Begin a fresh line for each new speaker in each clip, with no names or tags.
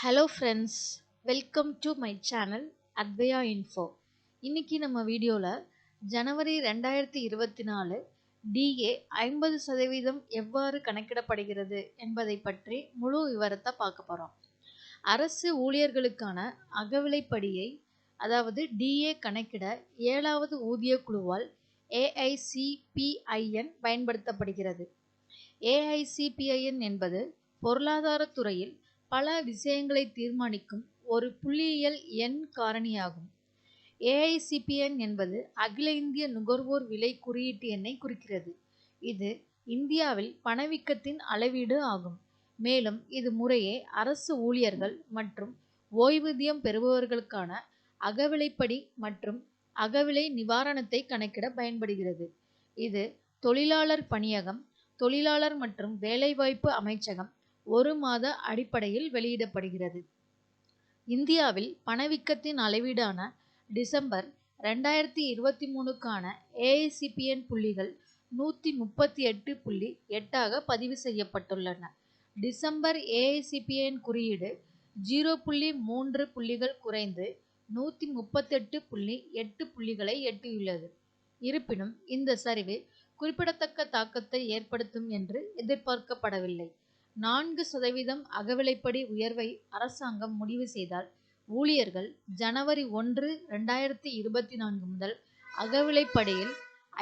Hello friends welcome to my channel Advaya info இன்னைக்கு நம்ம வீடியோவில் ஜனவரி ரெண்டாயிரத்தி இருபத்தி நாலு டிஏ ஐம்பது சதவீதம் எவ்வாறு கணக்கிடப்படுகிறது என்பதை பற்றி முழு விவரத்தை பார்க்க போகிறோம் அரசு ஊழியர்களுக்கான அகவிலைப்படியை அதாவது டிஏ கணக்கிட ஏழாவது ஊதிய குழுவால் ஏஐசிபிஐஎன் பயன்படுத்தப்படுகிறது. ஏஐசிபிஐஎன் என்பது பொருளாதாரத் துறையில் பல விஷயங்களை தீர்மானிக்கும் ஒரு புள்ளியியல் எண் காரணியாகும். ஏஐசிபிஎன் என்பது அகில இந்திய நுகர்வோர் விலை குறியீட்டு எண்ணை குறிக்கிறது. இது இந்தியாவில் பணவீக்கத்தின் அளவீடு ஆகும். மேலும் இது முறையே அரசு ஊழியர்கள் மற்றும் ஓய்வூதியம் பெறுபவர்களுக்கான அகவிலைப்படி மற்றும் அகவிலை நிவாரணத்தை கணக்கிட பயன்படுகிறது. இது தொழிலாளர் பணியகம் தொழிலாளர் மற்றும் வேலைவாய்ப்பு அமைச்சகம் ஒரு மாத அடிப்படையில் வெளியிடப்படுகிறது. இந்தியாவில் பணவீக்கத்தின் அளவீடான டிசம்பர் ரெண்டாயிரத்தி இருபத்தி மூணுக்கான ஏஐசிபிஎன் புள்ளிகள் நூற்றி முப்பத்தி எட்டு புள்ளி எட்டாக பதிவு செய்யப்பட்டுள்ளன. டிசம்பர் ஏஐசிபிஎன் குறியீடு ஜீரோ புள்ளி மூன்று புள்ளிகள் குறைந்து நூற்றி முப்பத்தெட்டு புள்ளி எட்டு புள்ளிகளை எட்டியுள்ளது. இருப்பினும் இந்த சரிவு குறிப்பிடத்தக்க தாக்கத்தை ஏற்படுத்தும் என்று எதிர்பார்க்கப்படவில்லை. நான்கு சதவீதம் அகவிலைப்படி உயர்வை அரசாங்கம் முடிவு செய்தால் ஊழியர்கள் ஜனவரி ஒன்று ரெண்டாயிரத்தி இருபத்தி நான்கு முதல் அகவிலைப்படியில்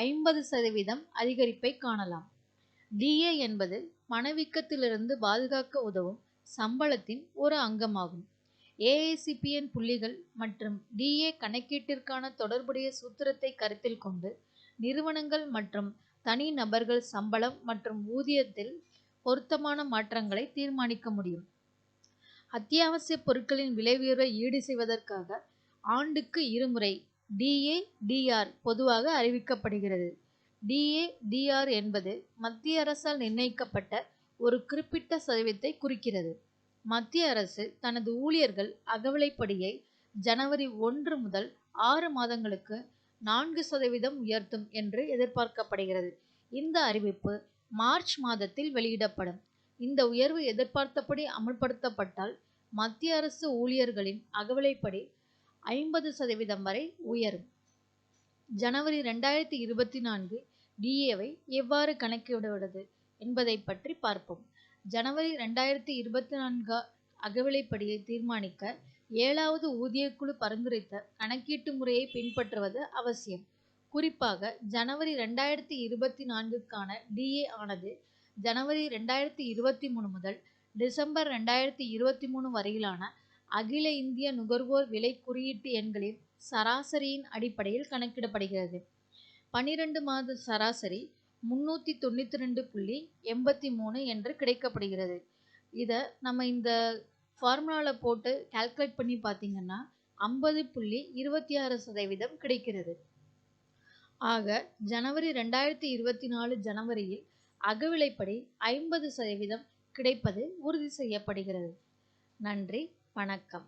ஐம்பது சதவீதம் அதிகரிப்பை காணலாம். டிஏ என்பது பணவீக்கத்திலிருந்து பாதுகாக்க உதவும் சம்பளத்தின் ஒரு அங்கமாகும். ஏஐசிபிஎன் புள்ளிகள் மற்றும் டிஏ கணக்கீட்டிற்கான தொடர்புடைய சூத்திரத்தை கருத்தில் கொண்டு நிறுவனங்கள் மற்றும் தனிநபர்கள் சம்பளம் மற்றும் ஊதியத்தில் பொருத்தமான மாற்றங்களை தீர்மானிக்க முடியும். அத்தியாவசிய பொருட்களின் விலை உயர்வை ஈடு செய்வதற்காக ஆண்டுக்கு இருமுறை டிஏ டிஆர் பொதுவாக அறிவிக்கப்படுகிறது. டிஏ டிஆர் என்பது மத்திய அரசால் நிர்ணயிக்கப்பட்ட ஒரு குறிப்பிட்ட சதவீதத்தை குறிக்கிறது. மத்திய அரசு தனது ஊழியர்கள் அகவிலைப்படியை ஜனவரி ஒன்று முதல் ஆறு மாதங்களுக்கு நான்கு சதவீதம் உயர்த்தும் என்று எதிர்பார்க்கப்படுகிறது. இந்த அறிவிப்பு மார்ச் மாதத்தில் வெளியிடப்படும். இந்த உயர்வு எதிர்பார்த்தபடி அமல்படுத்தப்பட்டால் மத்திய அரசு ஊழியர்களின் அகவலைப்படி ஐம்பது சதவீதம் வரை உயரும். ஜனவரி ரெண்டாயிரத்தி இருபத்தி நான்கு டிஏவை எவ்வாறு கணக்கிடுவது என்பதை பற்றி பார்ப்போம். ஜனவரி ரெண்டாயிரத்தி இருபத்தி நான்கு அகவிலைப்படியை தீர்மானிக்க ஏழாவது ஊதியக்குழு பரிந்துரைத்த கணக்கீட்டு முறையை பின்பற்றுவது அவசியம். குறிப்பாக ஜனவரி ரெண்டாயிரத்தி இருபத்தி நான்குக்கான டிஏ ஆனது ஜனவரி ரெண்டாயிரத்தி இருபத்தி மூணு முதல் டிசம்பர் ரெண்டாயிரத்தி இருபத்தி மூணு வரையிலான அகில இந்திய நுகர்வோர் விலை குறியீட்டு எண்களின் சராசரியின் அடிப்படையில் கணக்கிடப்படுகிறது. பனிரெண்டு மாத சராசரி முன்னூற்றி தொண்ணூற்றி ரெண்டு புள்ளி எண்பத்தி மூணு என்று கிடைக்கப்படுகிறது. இதை நம்ம இந்த ஃபார்முலாவில் போட்டு கால்குலேட் பண்ணி பார்த்தீங்கன்னா ஐம்பது புள்ளி இருபத்தி ஆறு சதவீதம் கிடைக்கிறது. ஆக ஜனவரி ரெண்டாயிரத்தி இருபத்தி நாலு ஜனவரியில் அகவிலைப்படி ஐம்பது சதவீதம் கிடைப்பது உறுதி செய்யப்படுகிறது. நன்றி வணக்கம்.